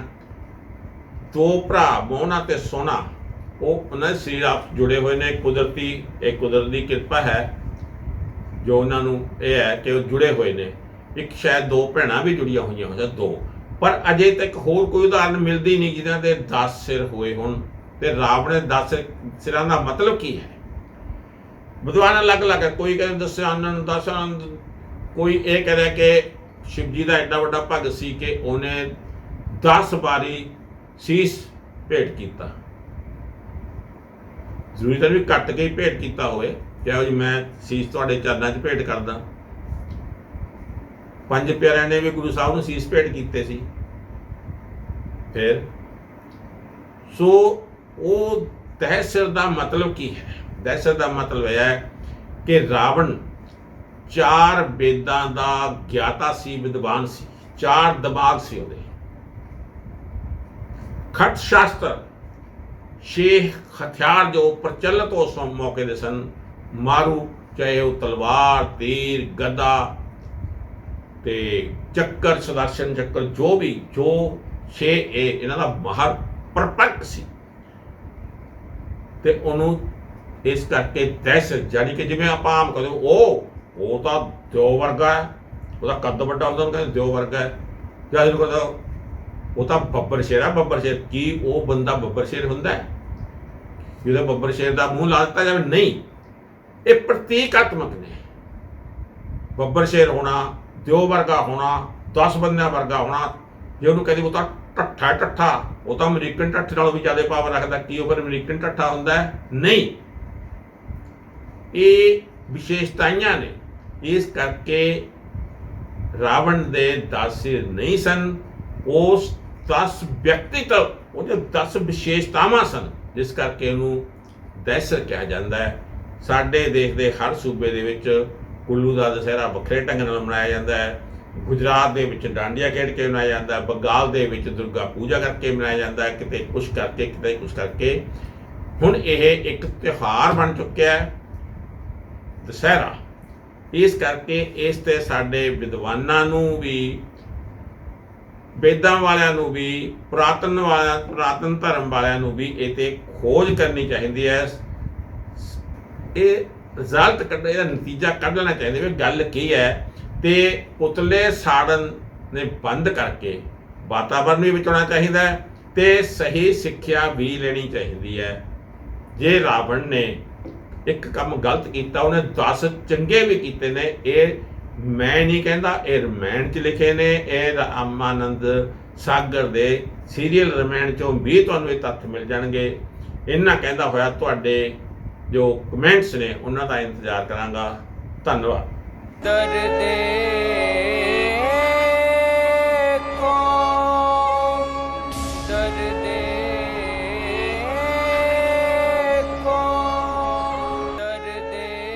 S1: ਦੋ ਭਰਾ, ਮੋਹਨਾ ਤੇ ਸੋਨਾ, ਉਹ ਉਹਨਾਂ ਦੇ ਸਰੀਰ ਆਪ ਜੁੜੇ ਹੋਏ ਨੇ, ਕੁਦਰਤੀ, ਇਹ ਕੁਦਰਤੀ ਕਿਰਪਾ ਹੈ, ਜੋ ਉਹਨਾਂ ਨੂੰ ਇਹ ਹੈ ਕਿ ਉਹ ਜੁੜੇ ਹੋਏ ਨੇ। ਇੱਕ ਸ਼ਾਇਦ ਦੋ ਭੈਣਾਂ ਵੀ ਜੁੜੀਆਂ ਹੋਈਆਂ ਹੋ ਜਾਂ ਦੋ। ਪਰ ਅਜੇ ਤੱਕ ਹੋਰ ਕੋਈ ਉਦਾਹਰਨ ਮਿਲਦੀ ਨਹੀਂ ਜਿਨ੍ਹਾਂ ਦੇ 10 ਸਿਰ ਹੋਏ ਹੋਣ ਤੇ ਰਾਵਣ ਦੇ 10 ਸਿਰਾਂ ਦਾ ਮਤਲਬ ਕੀ ਹੈ? ਵਿਦਵਾਨ ਅਲੱਗ-ਅਲੱਗ ਕੋਈ ਕਹਿੰਦਾ ਦੱਸਿਆ ਆਨੰਦ ਦਸ ਆਨੰਦ ਕੋਈ ਇਹ ਕਹਿੰਦਾ ਕਿ ਸ਼ਿਵਜੀ ਦਾ ਐਡਾ ਵੱਡਾ ਭਗਤ ਸੀ ਕਿ ਉਹਨੇ 10 ਵਾਰੀ ਸੀਸ ਭੇਟ ਕੀਤਾ। ਜ਼ਰੂਰੀ ਤਾਂ ਵੀ ਕੱਟ ਕੇ ਹੀ ਭੇਟ ਕੀਤਾ ਹੋਵੇ ਕਿਹਾ ਜੀ ਮੈਂ ਸੀਸ ਤੁਹਾਡੇ ਚਰਨਾਂ 'ਚ ਭੇਟ ਕਰਦਾ। ਪੰਜ ਪਿਆਰਿਆਂ ਨੇ ਵੀ ਗੁਰੂ ਸਾਹਿਬ ਨੂੰ ਸੀਸ ਭੇਟ ਕੀਤੇ ਸੀ। ਫਿਰ ਸੋ ਉਹ ਤਹਿਸਿਰ ਦਾ ਮਤਲਬ ਕੀ ਹੈ? ਤਹਿਸਿਰ ਦਾ ਮਤਲਬ ਇਹ ਹੈ ਕਿ ਰਾਵਣ ਚਾਰ ਵੇਦਾਂ ਦਾ ਗਿਆਤਾ ਸੀ, ਵਿਦਵਾਨ ਸੀ, ਚਾਰ ਦਿਮਾਗ ਸੀ ਉਹਦੇ। ਖਟ ਸ਼ਾਸਤਰ, ਸ਼ੇਖ ਹਥਿਆਰ ਜੋ ਪ੍ਰਚਲਿਤ ਉਸ ਮੌਕੇ ਦੇ ਸਨ, ਮਾਰੂ ਚਾਹੇ ਉਹ ਤਲਵਾਰ, ਤੀਰ, ਗਦਾ ਤੇ ਚੱਕਰ ਸੁਦਰਸ਼ਨ, ਚੱਕਰ ਜੋ ਵੀ, ਜੋ ਛੇ ਇਹ ਇਹਨਾਂ ਦਾ ਮਹਰ ਪਰਪੱਕ ਸੀ। ਤੇ ਉਹਨੂੰ ਇਸ ਕਰਕੇ ਦਹਿਸ਼ਤ ਜਾਨੀ ਕਿ ਜਿਵੇਂ ਆਪਾਂ ਆਮ ਕਹਿੰਦੇ ਉਹ ਉਹ ਤਾਂ ਦਿਓ ਵਰਗਾ ਹੈ ਉਹਦਾ ਕੱਦ ਵੱਡਾ ਹੁੰਦਾ ਉਹਨੂੰ ਕਹਿੰਦੇ ਦਿਓ ਵਰਗਾ ਹੈ ਜਾਂ ਇਹਨੂੰ ਕਹਿੰਦਾ ਉਹ ਤਾਂ ਬੱਬਰ ਸ਼ੇਰ ਆ ਬੱਬਰ ਸ਼ੇਰ। ਕੀ ਉਹ ਬੰਦਾ ਬੱਬਰ ਸ਼ੇਰ ਹੁੰਦਾ ਹੈ? ਜਿਹਦਾ ਬੱਬਰ ਸ਼ੇਰ ਦਾ ਮੂੰਹ ਲਾ ਦਿੱਤਾ ਜਾਵੇ ਨਹੀਂ। ਇਹ ਪ੍ਰਤੀਕਾਤਮਕ ਨੇ। ਬੱਬਰ ਸ਼ੇਰ ਹੋਣਾ ਦਿਓ ਵਰਗਾ ਹੋਣਾ 10 ਬੰਦਿਆਂ ਵਰਗਾ ਹੋਣਾ ਜੇ ਉਹਨੂੰ ਕਹਿੰਦੇ ਉਹ ਤਾਂ ਠੱਠਾ ਹੈ, ਠੱਠਾ। ਉਹ ਤਾਂ ਅਮਰੀਕਨ ਠੱਠੇ ਨਾਲੋਂ ਵੀ ਜ਼ਿਆਦਾ ਪਾਵਰ ਰੱਖਦਾ। ਕੀ ਉਹ ਫਿਰ ਅਮਰੀਕਨ ਠੱਠਾ ਹੁੰਦਾ ਨਹੀਂ। ਇਹ ਵਿਸ਼ੇਸ਼ਤਾਈਆਂ ਨੇ। ਇਸ ਕਰਕੇ ਰਾਵਣ ਦੇ 10 ਨਹੀਂ ਸਨ। ਉਸ 10 ਵਿਅਕਤੀਤਵ ਉਹਦੇ 10 ਵਿਸ਼ੇਸ਼ਤਾਵਾਂ ਸਨ, ਜਿਸ ਕਰਕੇ ਉਹਨੂੰ ਦਹਿਸ਼ਤ ਕਿਹਾ ਜਾਂਦਾ ਹੈ। ਸਾਡੇ ਦੇਸ਼ ਦੇ ਹਰ ਸੂਬੇ ਦੇ ਵਿੱਚ ਕੁੱਲੂ ਦਾ ਦੁਸਹਿਰਾ ਵੱਖਰੇ ਢੰਗ ਨਾਲ ਮਨਾਇਆ ਜਾਂਦਾ ਹੈ। ਗੁਜਰਾਤ ਦੇ ਵਿੱਚ ਡਾਂਡੀਆ ਖੇਡ ਕੇ ਮਨਾਇਆ ਜਾਂਦਾ ਹੈ। ਬੰਗਾਲ ਦੇ ਵਿੱਚ ਦੁਰਗਾ ਪੂਜਾ ਕਰਕੇ ਮਨਾਇਆ ਜਾਂਦਾ ਹੈ। ਕਿਤੇ ਕੁਛ ਕਰਕੇ, ਕਿਤੇ ਕੁਛ ਕਰਕੇ। ਹੁਣ ਇਹ ਇੱਕ ਤਿਉਹਾਰ ਬਣ ਚੁੱਕਿਆ ਹੈ, ਦੁਸਹਿਰਾ। ਇਸ ਕਰਕੇ ਇਸ ਤੇ ਸਾਡੇ ਵਿਦਵਾਨਾਂ ਨੂੰ ਵੀ, ਵੇਦਾਂ ਵਾਲਿਆਂ ਨੂੰ ਵੀ, ਪੁਰਾਤਨ ਵਾਲਿਆਂ, ਪੁਰਾਤਨ ਧਰਮ ਵਾਲਿਆਂ ਨੂੰ ਵੀ ਇਹ ਤੇ ਖੋਜ ਕਰਨੀ ਚਾਹੀਦੀ ਹੈ। ਇਹ ਰਿਜ਼ਲਟ ਕੱਢ, ਇਹਦਾ ਨਤੀਜਾ ਕੱਢ ਲੈਣਾ ਚਾਹੀਦਾ ਵੀ ਗੱਲ ਕੀ ਹੈ। ਤੇ ਪੁਤਲੇ ਸਾੜਨ ਨੇ ਬੰਦ ਕਰਕੇ ਵਾਤਾਵਰਨ ਵੀ ਬਚਾਉਣਾ ਚਾਹੀਦਾ ਹੈ ਤੇ ਸਹੀ ਸਿੱਖਿਆ ਵੀ ਲੈਣੀ ਚਾਹੀਦੀ ਹੈ। ਜੇ ਰਾਵਣ ਨੇ ਇੱਕ ਕੰਮ ਗਲਤ ਕੀਤਾ, ਉਹਨੇ 10 ਚੰਗੇ ਵੀ ਕੀਤੇ ਨੇ, ਇਹ ਮੈਂ ਨਹੀਂ ਕਹਿੰਦਾ, ਇਹ ਰਮਾਇਣ ਚ ਲਿਖੇ ਨੇ, ਇਹ ਰਾਮਾਨੰਦ ਸਾਗਰ ਦੇ ਸੀਰੀਅਲ ਰਮਾਇਣ ਚੋਂ ਵੀ ਤੁਹਾਨੂੰ ਇਹ ਤੱਥ ਮਿਲ ਜਾਣਗੇ। ਇਹਨਾਂ ਕਹਿੰਦਾ ਹੋਇਆ ਤੁਹਾਡੇ ਜੋ ਕਮੈਂਟਸ ਨੇ, ਉਹਨਾਂ ਦਾ ਇੰਤਜ਼ਾਰ ਕਰਾਂਗਾ। ਧੰਨਵਾਦ।
S2: ਦਰਦੇ